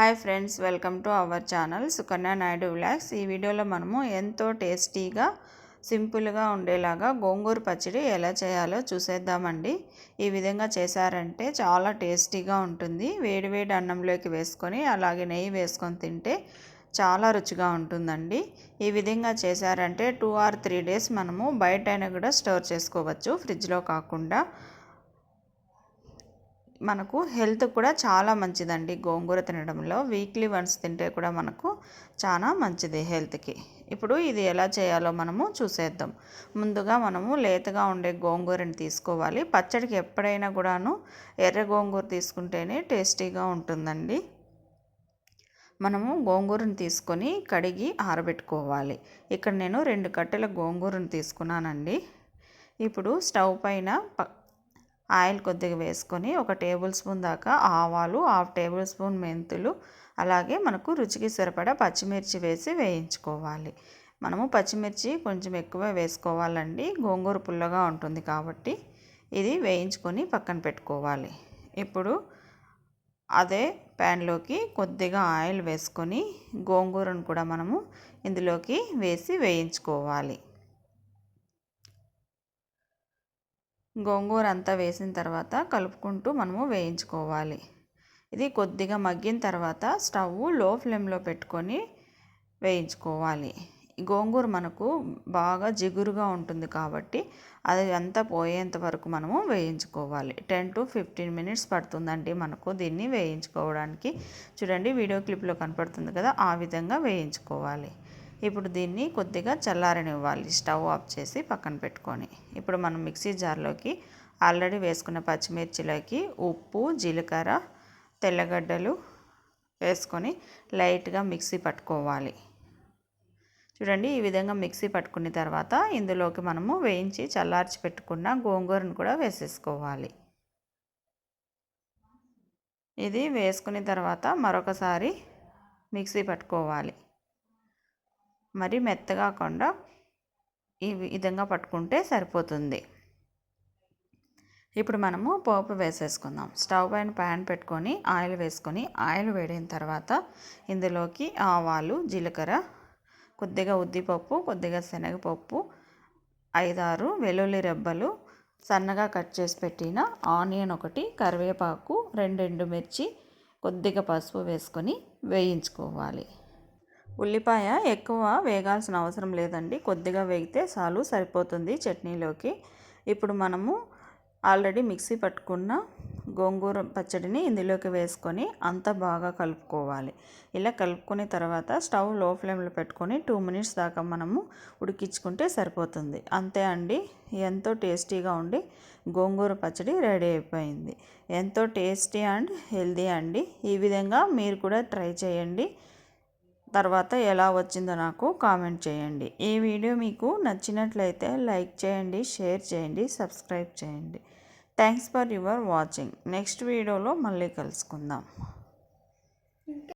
Hi friends welcome to our channel Sukanya Naidu vlogs. ఈ వీడియోలో మనము ఎంతో టేస్టీగా సింపుల్గా ఉండేలాగా గోంగూర పచ్చడి ఎలా చేయాలో చూసేద్దామండి. ఈ విధంగా చేశారంటే చాలా టేస్టీగా ఉంటుంది. వేడివేడి అన్నంలోకి వేసుకొని అలాగే నెయ్యి వేసుకొని తింటే చాలా రుచిగా ఉంటుందండి. ఈ విధంగా చేశారంటే టూ ఆర్ త్రీ డేస్ మనము బయట అయినా కూడా స్టోర్ చేసుకోవచ్చు ఫ్రిడ్జ్లో కాకుండా. మనకు హెల్త్ కూడా చాలా మంచిదండి గోంగూర తినడంలో. వీక్లీ వన్స్ తింటే కూడా మనకు చాలా మంచిది హెల్త్కి. ఇప్పుడు ఇది ఎలా చేయాలో మనము చూసేద్దాం. ముందుగా మనము లేతగా ఉండే గోంగూరని తీసుకోవాలి. పచ్చడికి ఎప్పుడైనా కూడాను ఎర్ర గోంగూర తీసుకుంటేనే టేస్టీగా ఉంటుందండి. మనము గోంగూరను తీసుకొని కడిగి ఆరబెట్టుకోవాలి. ఇక్కడ నేను రెండు కట్టెల గోంగూరను తీసుకున్నానండి. ఇప్పుడు స్టవ్ పైన ఆయిల్ కొద్దిగా వేసుకొని ఒక టేబుల్ స్పూన్ దాకా ఆవాలు హాఫ్ టేబుల్ స్పూన్ మెంతులు అలాగే మనకు రుచికి సరిపడా పచ్చిమిర్చి వేసి వేయించుకోవాలి. మనము పచ్చిమిర్చి కొంచెం ఎక్కువ వేసుకోవాలండి. గోంగూర పుల్లగా ఉంటుంది కాబట్టి ఇది వేయించుకొని పక్కన పెట్టుకోవాలి. ఇప్పుడు అదే ప్యాన్లోకి కొద్దిగా ఆయిల్ వేసుకొని గోంగూరను కూడా మనము ఇందులోకి వేసి వేయించుకోవాలి. గోంగూర అంతా వేసిన తర్వాత కలుపుకుంటూ మనము వేయించుకోవాలి. ఇది కొద్దిగా మగ్గిన తర్వాత స్టవ్లో ఫ్లేమ్లో పెట్టుకొని వేయించుకోవాలి. గోంగూర మనకు బాగా జిగురుగా ఉంటుంది కాబట్టి అది అంతా పోయేంత వరకు మనము వేయించుకోవాలి. టెన్ టు ఫిఫ్టీన్ మినిట్స్ పడుతుందండి మనకు దీన్ని వేయించుకోవడానికి. చూడండి వీడియో క్లిప్లో కనపడుతుంది కదా ఆ విధంగా వేయించుకోవాలి. ఇప్పుడు దీన్ని కొద్దిగా చల్లారనివ్వాలి. స్టవ్ ఆఫ్ చేసి పక్కన పెట్టుకొని. ఇప్పుడు మనం మిక్సీ జార్లోకి ఆల్రెడీ వేసుకున్న పచ్చిమిర్చిలోకి ఉప్పు జీలకర్ర తెల్లగడ్డలు వేసుకొని లైట్గా మిక్సీ పట్టుకోవాలి. చూడండి ఈ విధంగా మిక్సీ పట్టుకున్న తర్వాత ఇందులోకి మనము వేయించి చల్లార్చి పెట్టుకున్న గోంగూరను కూడా వేసేసుకోవాలి. ఇది వేసుకున్న తర్వాత మరొకసారి మిక్సీ పట్టుకోవాలి. మరి మెత్తగా కొండ ఈ విధంగా పట్టుకుంటే సరిపోతుంది. ఇప్పుడు మనము పోపు వేసేసుకుందాం. స్టవ్ పైన ప్యాన్ పెట్టుకొని ఆయిల్ వేసుకొని ఆయిల్ వేడిన తర్వాత ఇందులోకి ఆవాలు జీలకర్ర కొద్దిగా ఉద్దిపప్పు కొద్దిగా శనగపప్పు ఐదారు వెల్లుల్లి రెబ్బలు సన్నగా కట్ చేసి పెట్టిన ఆనియన్ ఒకటి కరివేపాకు రెండు మిర్చి కొద్దిగా పసుపు వేసుకొని వేయించుకోవాలి. ఉల్లిపాయ ఎక్కువ వేగాల్సిన అవసరం లేదండి. కొద్దిగా వేగితే చాలు సరిపోతుంది చట్నీలోకి. ఇప్పుడు మనము ఆల్రెడీ మిక్సీ పట్టుకున్న గోంగూర పచ్చడిని ఇందులోకి వేసుకొని అంత బాగా కలుపుకోవాలి. ఇలా కలుపుకున్న తర్వాత స్టవ్లో ఫ్లేమ్లో పెట్టుకొని టూ మినిట్స్ దాకా మనము ఉడికించుకుంటే సరిపోతుంది. అంతే అండి. ఎంతో టేస్టీగా ఉండి గోంగూర పచ్చడి రెడీ అయిపోయింది. ఎంతో టేస్టీ అండ్ హెల్దీ అండి. ఈ విధంగా మీరు కూడా ట్రై చేయండి. తర్వాత ఎలా వచ్చిందో నాకు కామెంట్ చేయండి. ఈ వీడియో మీకు నచ్చినట్లయితే లైక్ చేయండి షేర్ చేయండి సబ్స్క్రైబ్ చేయండి. Thanks for your watching. Next వీడియోలో మళ్ళీ కలుసుకుందాం.